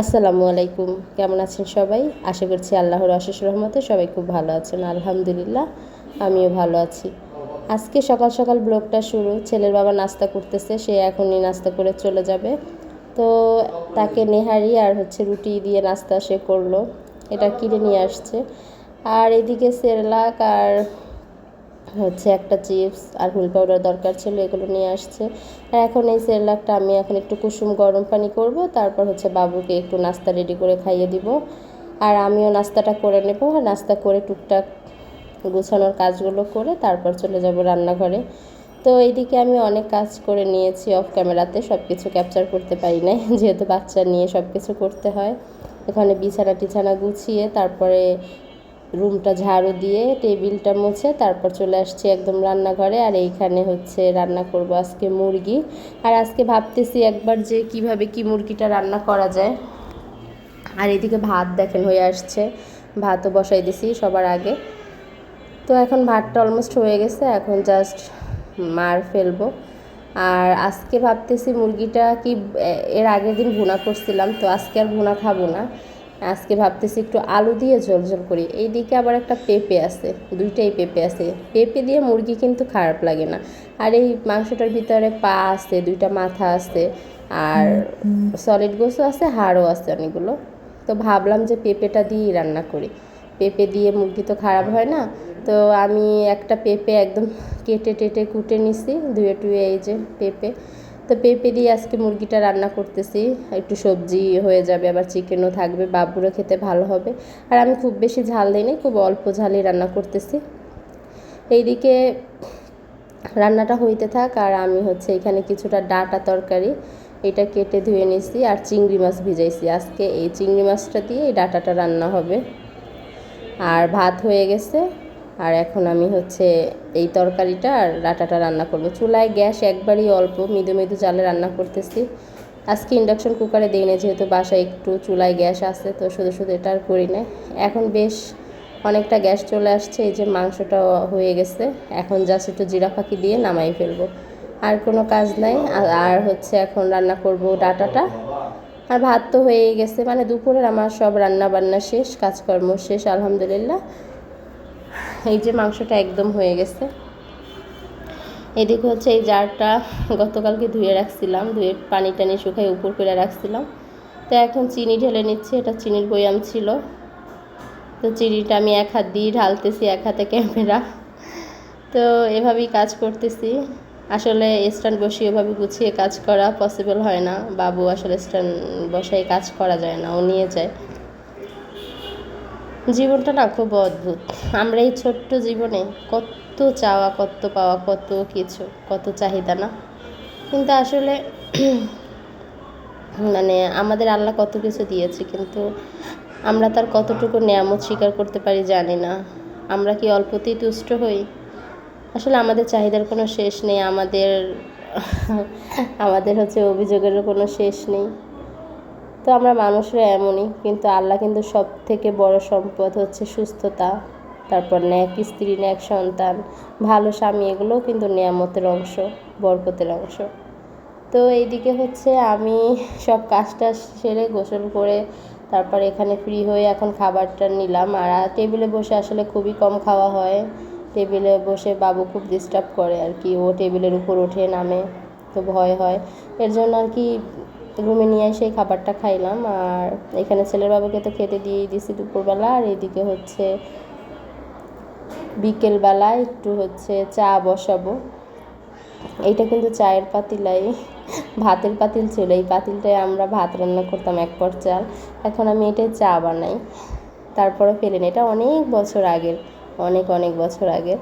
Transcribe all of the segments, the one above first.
আসসালামু আলাইকুম। কেমন আছেন সবাই? আশা করছি আল্লাহর অশেষ রহমতে সবাই খুব ভালো আছেন। আলহামদুলিল্লাহ, আমিও ভালো আছি। আজকে সকাল সকাল ব্লগটা শুরু। ছেলের বাবা নাস্তা করতেছে, সে এখনই নাস্তা করে চলে যাবে। তো তাকে নেহারি আর হচ্ছে রুটি দিয়ে নাস্তা সে করল। এটা কিনে নিয়ে আসছে। আর এদিকে সেরলাক আর হচ্ছে একটা চিপস আর হুল পাউডার দরকার ছিল, এগুলো নিয়ে আসছে। আর এখন এই সেরেলাকটা আমি এখন একটু কুসুম গরম পানি করব, তারপর হচ্ছে বাবুকে একটু নাস্তা রেডি করে খাইয়ে দিব। আর আমিও নাস্তাটা করে নেব, আর নাস্তা করে টুকটাক গুছানোর কাজগুলো করে তারপর চলে যাব রান্নাঘরে। তো এইদিকে আমি অনেক কাজ করে নিয়েছি অফ ক্যামেরাতে সব কিছু ক্যাপচার করতে পারি নাই, যেহেতু বাচ্চা নিয়ে সব কিছু করতে হয়। এখানে বিছানা টিছানা গুছিয়ে, তারপরে রুমটা ঝাড়ু দিয়ে টেবিলটা মুছে তারপর চলে আসছি একদম রান্নাঘরে। আর এইখানে হচ্ছে রান্না করব আজকে মুরগি। আর আজকে ভাবতেছি একবার যে কীভাবে কি মুরগিটা রান্না করা যায়। আর এদিকে ভাত দেখেন হয়ে আসছে। ভাতও বসাই দিছি সবার আগে। তো এখন ভাতটা অলমোস্ট হয়ে গেছে, এখন জাস্ট মার ফেলব। আর আজকে ভাবতেছি মুরগিটা কি এর আগের দিন ভুনা করছিলাম, তো আজকে আর ভুনা খাব না। আজকে ভাবতেছি একটু আলু দিয়ে ঝোল ঝোল করি। এইদিকে আবার একটা পেঁপে আছে, দুইটাই পেঁপে আছে। পেঁপে দিয়ে মুরগি কিন্তু খারাপ লাগে না। আর এই মাংসটার ভিতরে পা আছে, দুইটা মাথা আছে, আর সলিড গোসও আছে, হাড়ও আছে অনেকগুলো। তো ভাবলাম যে পেঁপেটা দিয়েই রান্না করি। পেঁপে দিয়ে মুরগি তো খারাপ হয় না। তো আমি একটা পেঁপে একদম কেটে টেটে কুটে নিছি, ধুয়ে টুয়ে এই যে পেঁপে। তো পেঁপে দিয়ে আজকে মুরগিটা রান্না করতেছি। একটু সবজি হয়ে যাবে, আবার চিকেনও থাকবে, বাবুরও খেতে ভালো হবে। আর আমি খুব বেশি ঝাল দিই খুব অল্প ঝালই রান্না করতেছি। এইদিকে রান্নাটা হইতে থাক, আর আমি হচ্ছে এখানে কিছুটা ডাটা তরকারি, এটা কেটে ধুয়ে নিছি, আর চিংড়ি মাছ ভিজাইছি। আজকে এই চিংড়ি মাছটা দিয়ে এই ডাটাটা রান্না হবে। আর ভাত হয়ে গেছে আর এখন আমি হচ্ছে এই তরকারিটা আর ডাটাটা রান্না করব। চুলায় গ্যাস একবারই অল্প, মৃদু মৃদু জালে রান্না করতেছি। আজকে ইন্ডাকশন কুকারে দিই না যেহেতু বাসায় একটু চুলায় গ্যাস আছে, তো শুধু শুধু এটা আর করি না এখন বেশ অনেকটা গ্যাস চলে আসছে, এই যে মাংসটা হয়ে গেছে। এখন জাস্ট একটু জিরা ফাঁকি দিয়ে নামাই ফেলব। আর কোনো কাজ নাই, আর হচ্ছে এখন রান্না করব ডাটাটা। আর ভাত তো হয়ে গেছে মানে দুপুরের আমার সব রান্না বান্না শেষ, কাজকর্ম শেষ, আলহামদুলিল্লাহ। এই যে মাংসটা একদম হয়ে গেছে। এদিকে হচ্ছে এই জারটা গতকালকে ধুয়ে রাখছিলাম, ধুয়ে পানি টানি শুকাই উপর করে রাখছিলাম। তো এখন চিনি ঢেলে নিচ্ছি, এটা চিনির বয়াম ছিল। তো চিনিটা আমি এক হাত দিয়ে ঢালতেছি, এক হাতে ক্যামেরা। তো এভাবেই কাজ করতেছি। আসলে স্ট্যান্ড বসিয়ে ওভাবে গুছিয়ে কাজ করা পসিবল হয় না। বাবু আসলে স্ট্যান্ড বসাই কাজ করা যায় না, ও নিয়ে যায়। জীবনটা না খুব অদ্ভুত। আমরা এই ছোট্ট জীবনে কত চাওয়া, কত পাওয়া, কত কিছু, কত চাহিদা না? কিন্তু আসলে মানে আমাদের আল্লাহ কত কিছু দিয়েছে, কিন্তু আমরা তার কতটুকু নিয়ামত স্বীকার করতে পারি জানি না। আমরা কি অল্পতেই তুষ্ট হই? আসলে আমাদের চাহিদার কোনো শেষ নেই, আমাদের আমাদের হচ্ছে অভিযোগেরও কোনো শেষ নেই। তো আমরা মানুষরা এমনই, কিন্তু আল্লাহ কিন্তু সব থেকে বড় সম্পদ হচ্ছে সুস্থতা, তারপর ন্যাক স্ত্রী ন্যাক সন্তান, ভালো স্বামী, এগুলোও কিন্তু নিয়ামতের অংশ, বরকতের অংশ। তো এইদিকে হচ্ছে আমি সব কাজটা সেরে গোসল করে তারপর এখানে ফ্রি হয়ে এখন খাবারটা নিলাম। আর টেবিলে বসে আসলে খুবই কম খাওয়া হয়। টেবিলে বসে বাবু খুব ডিস্টার্ব করে আর কি, ও টেবিলের উপর ওঠে, নামে, তো ভয় হয়। এর জন্য আর কি রুমে নিয়ে এসে খাবারটা খাইলাম। আর এখানে ছেলের বাবাকে তো খেতে দিয়েই দিছি দুপুরবেলা। আর এদিকে হচ্ছে বিকেলবেলা একটু হচ্ছে চা বসাবো। এইটা কিন্তু চায়ের পাতিলাই, ভাতের পাতিল ছিল। এই পাতিলটায় আমরা ভাত রান্না করতাম এক পর চাল। এখন আমি এটাই চা বানাই। তারপরে ফেলেন এটা অনেক বছর আগের, অনেক অনেক বছর আগের।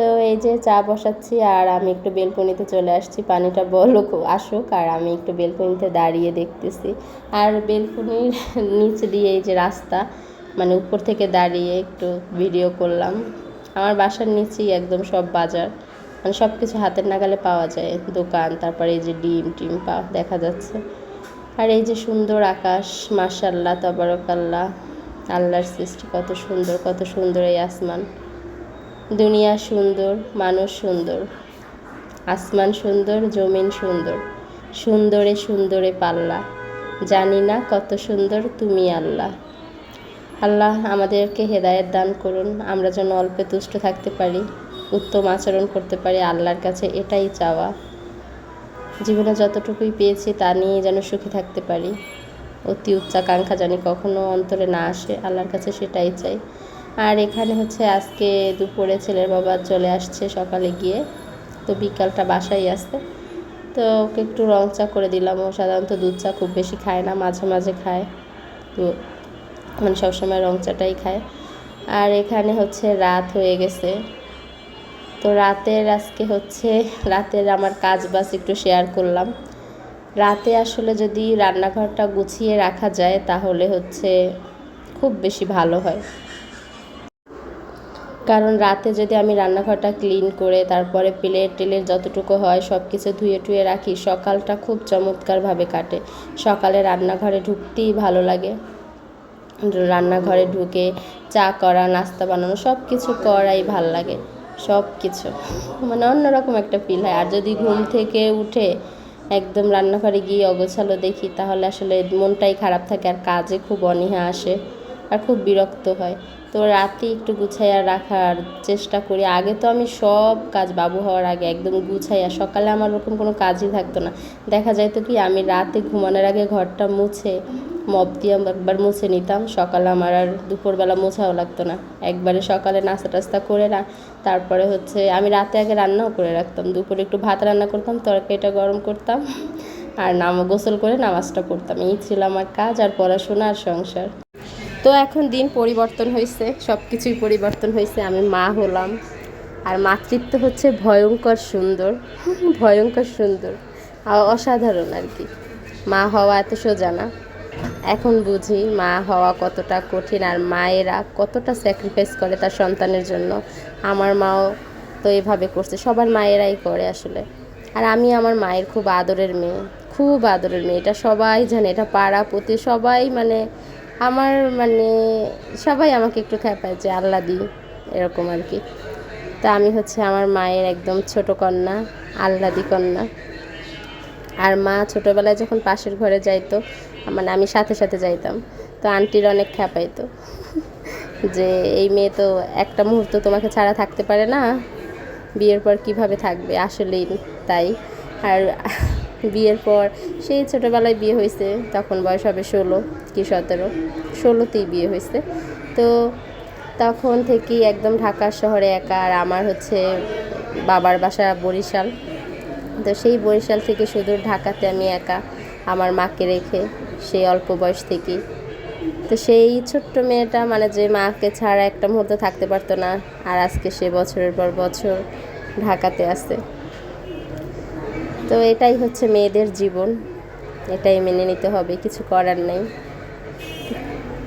তো এই যে চা বসাচ্ছি আর আমি একটু বেলকনিতে চলে আসছি। পানিটা বলো আসুক আর আমি একটু বেলকনিতে দাঁড়িয়ে দেখতেছি। আর বেলকনির নিচে দিয়ে এই যে রাস্তা মানে উপর থেকে দাঁড়িয়ে একটু ভিডিও করলাম। আমার বাসার নিচেই একদম সব বাজার মানে সব কিছু হাতের নাগালে পাওয়া যায়। দোকান, তারপরে এই যে ডিম টিম পাওয়া দেখা যাচ্ছে। আর এই যে সুন্দর আকাশ মার্শাল্লাহ তবরকাল্লাহ, আল্লাহর সৃষ্টি, কত সুন্দর কত সুন্দর এই আসমান। দুনিয়া সুন্দর, মানুষ সুন্দর। আসমান সুন্দর, জমিন সুন্দর। সুন্দরে সুন্দরে পাল্লা। জানি না কত সুন্দর, তুমি আল্লাহ। আল্লাহ আমাদেরকে হেদায়েত দান করুন, আমরা যেন অল্পে তুষ্ট থাকতে পারি, উত্তম আচরণ করতে পারি আল্লাহর কাছে, এটাই চাওয়া। জীবনে যতটুকুই পেয়েছি, তা নিয়ে যেন সুখী থাকতে পারি। অতি উচ্চাকাঙ্ক্ষা জানি কখনো অন্তরে না আসে, আল্লাহর কাছে সেটাই চাই। আর এখানে হচ্ছে আজকে দুপুরে ছেলের বাবা চলে আসছে সকালে গিয়ে। তো বিকালটা বাসায় আসতে। তো ওকে একটু রং চা করে দিলাম। ও সাধারণত দুধ চা খুব বেশি খায় না, মাঝে মাঝে খায়। তো মানে সবসময় রং চাটাই খায়। আর এখানে হচ্ছে রাত হয়ে গেছে। তো রাতের আজকে হচ্ছে, রাতের আমার কাজ বাস একটু শেয়ার করলাম। রাতে আসলে যদি রান্নাঘরটা গুছিয়ে রাখা যায়, তাহলে হচ্ছে খুব বেশি ভালো হয়। কারণ রাতে যদি আমি রান্নাঘরটা ক্লিন করে তারপরে প্লেট টেলের যতটুকু হয় সব কিছু ধুয়ে টুয়ে রাখি, সকালটা খুব চমৎকারভাবে কাটে। সকালে রান্নাঘরে ঢুকতেই ভালো লাগে। রান্নাঘরে ঢুকে চা করা, নাস্তা বানানো সব কিছু করাই ভালো লাগে। সব কিছু মানে অন্যরকম একটা ফিল হয়। আর যদি ঘুম থেকে উঠে একদম রান্নাঘরে গিয়ে অগোছালো দেখি, তাহলে আসলে মনটাই খারাপ থাকে আর কাজে খুব অনীহা আসে আর খুব বিরক্ত হয়। তো রাতে একটু গুছাইয়া রাখার চেষ্টা করি। আগে তো আমি সব কাজ বাবু হওয়ার আগে একদম গুছাইয়া, সকালে আমার ওরকম কোনো কাজই থাকতো না। দেখা যায় তো কি, আমি রাতে ঘুমানোর আগে ঘরটা মুছে মপ দিয়ে একবার মুছে নিতাম। সকালে আমার আর দুপুরবেলা মোছাও লাগতো না। একবারে সকালে নাস্তা টাস্তা করে না তারপরে হচ্ছে আমি রাতে আগে রান্নাও করে রাখতাম। দুপুরে একটু ভাত রান্না করতাম, তরকারিটা গরম করতাম, আর নাম গোসল করে নামাজটা পড়তাম। এই ছিল আমার কাজ আর পড়াশোনা আর সংসার। তো এখন দিন পরিবর্তন হয়েছে সব কিছুই পরিবর্তন হয়েছে, আমি মা হলাম। আর মাতৃত্ব হচ্ছে ভয়ঙ্কর সুন্দর ভয়ঙ্কর সুন্দর। অসাধারণ আর কি। মা হওয়া এত সোজা না। এখন বুঝি মা হওয়া কতটা কঠিন আর মায়েরা কতটা স্যাক্রিফাইস করে তার সন্তানের জন্য। আমার মাও তো এভাবে করছে, সবার মায়েরাই করে আসলে। আর আমি আমার মায়ের খুব আদরের মেয়ে, খুব আদরের মেয়ে। এটা সবাই জানে, এটা পাড়া প্রতি সবাই মানে আমার মানে সবাই আমাকে একটু খেপায় যে আল্লাহ দিই এরকম আর কি। তা আমি হচ্ছে আমার মায়ের একদম ছোট কন্যা আল্লাদি কন্যা। আর মা ছোটোবেলায় যখন পাশের ঘরে যাইতো মানে আমি সাথে সাথে যাইতাম, তো আন্টির অনেক খ্যাপাইতো যে এই মেয়ে তো একটা মুহূর্ত তোমাকে ছাড়া থাকতে পারে না, বিয়ের পর কীভাবে থাকবে, আসলেই তাই। আর বিয়ের পর সেই ছোটোবেলায় বিয়ে হয়েছে, তখন বয়স হবে ষোলো, কি সতেরো, ষোলোতেই বিয়ে হয়েছে। তো তখন থেকেই একদম ঢাকা শহরে একা, আর আমার হচ্ছে বাবার বাসা বরিশাল। তো সেই বরিশাল থেকে সুদূর ঢাকাতে আমি একা, আমার মাকে রেখে সেই অল্প বয়স থেকেই। তো সেই ছোট্ট মেয়েটা মানে যে মাকে ছাড়া একটা মুহূর্ত থাকতে পারতো না, আর আজকে সে বছরের পর বছর ঢাকাতে আছে। তো এটাই হচ্ছে মেয়েদের জীবন। এটাই মেনে নিতে হবে, কিছু করার নেই।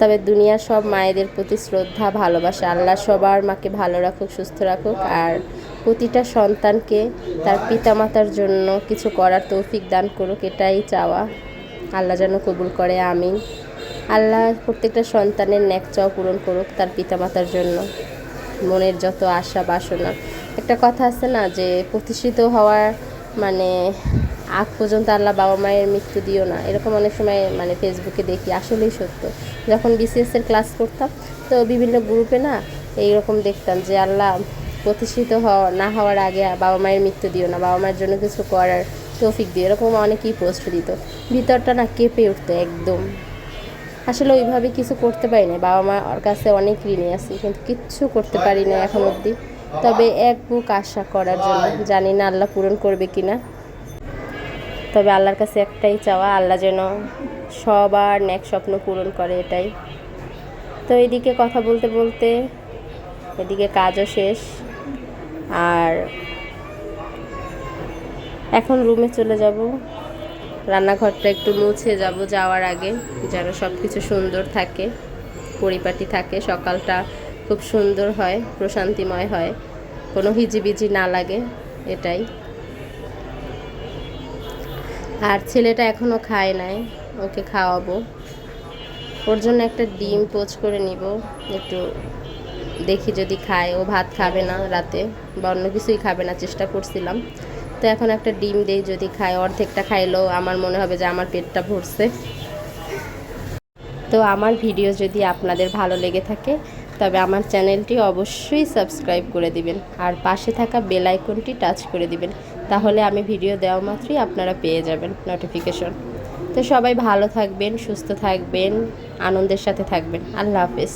তবে দুনিয়ার সব মায়েদের প্রতি শ্রদ্ধা, ভালোবাসা, আল্লাহ সবার মাকে ভালো রাখুক, সুস্থ রাখুক, আর প্রতিটা সন্তানকে তার পিতামাতার জন্য কিছু করার তৌফিক দান করুক, এটাই চাওয়া। আল্লাহ যেন কবুল করে, আমিন। আল্লাহ প্রত্যেকটা সন্তানের ন্যাক চাও পূরণ করুক তার পিতামাতার জন্য। মনের যত আশা, বাসনা। একটা কথা আছে না যে, প্রতিষ্ঠিত হওয়ার মানে আগ পর্যন্ত আল্লাহ বাবা মায়ের মৃত্যু দিও না। এরকম অনেক সময় মানে ফেসবুকে দেখি, আসলেই সত্য। যখন বিসিএসের ক্লাস করতাম, তো বিভিন্ন গ্রুপে না এইরকম দেখতাম যে, আল্লাহ প্রতিষ্ঠিত হওয়া, না হওয়ার আগে বাবা মায়ের মৃত্যু দিও না, বাবা মায়ের জন্য কিছু করার তৌফিক দিও। এরকম অনেকেই পোস্ট দিত। ভিতরটা না কেঁপে উঠতো একদম। আসলে ওইভাবে কিছু করতে পারি না বাবা মা মার কাছে অনেক ঋণে আছি, কিন্তু কিচ্ছু করতে পারি না এখন অবধি। তবে এক বুক আশা করার জন্য। জানি না আল্লাহ পূরণ করবে কি না তবে আল্লাহর কাছে একটাই চাওয়া, আল্লাহ যেন সবার ন্যাক স্বপ্ন পূরণ করে এটাই। তো এদিকে কথা বলতে বলতে এদিকে কাজও শেষ। আর এখন রুমে চলে যাব। রান্নাঘরটা একটু মুছে যাব যাওয়ার আগে, যেন সব কিছু সুন্দর থাকে, পরিপাটি থাকে। সকালটা খুব সুন্দর হয়, প্রশান্তিময় হয়। কোনো হিজিবিজি না লাগে, এটাই। আর ছেলেটা এখনও খায় নাই, ওকে খাওয়াবো। ওর জন্য একটা ডিম পোচ করে নিব, একটু দেখি যদি খায়। ও ভাত খাবে না রাতে, বা অন্য কিছুই খাবে না, চেষ্টা করছিলাম। তো এখন একটা ডিম দেই, যদি খায়। অর্ধেকটা খাইলেও আমার মনে হবে যে আমার পেটটা ভরছে। তো আমার ভিডিও যদি আপনাদের ভালো লেগে থাকে তবে আমার চ্যানেলটি অবশ্যই সাবস্ক্রাইব করে দিবেন আর পাশে থাকা বেল আইকনটি টাচ করে দিবেন, তাহলে আমি ভিডিও দেওয়া মাত্রই আপনারা পেয়ে যাবেন নোটিফিকেশন তো সবাই ভালো থাকবেন, সুস্থ থাকবেন, আনন্দের সাথে থাকবেন। আল্লাহ হাফেজ।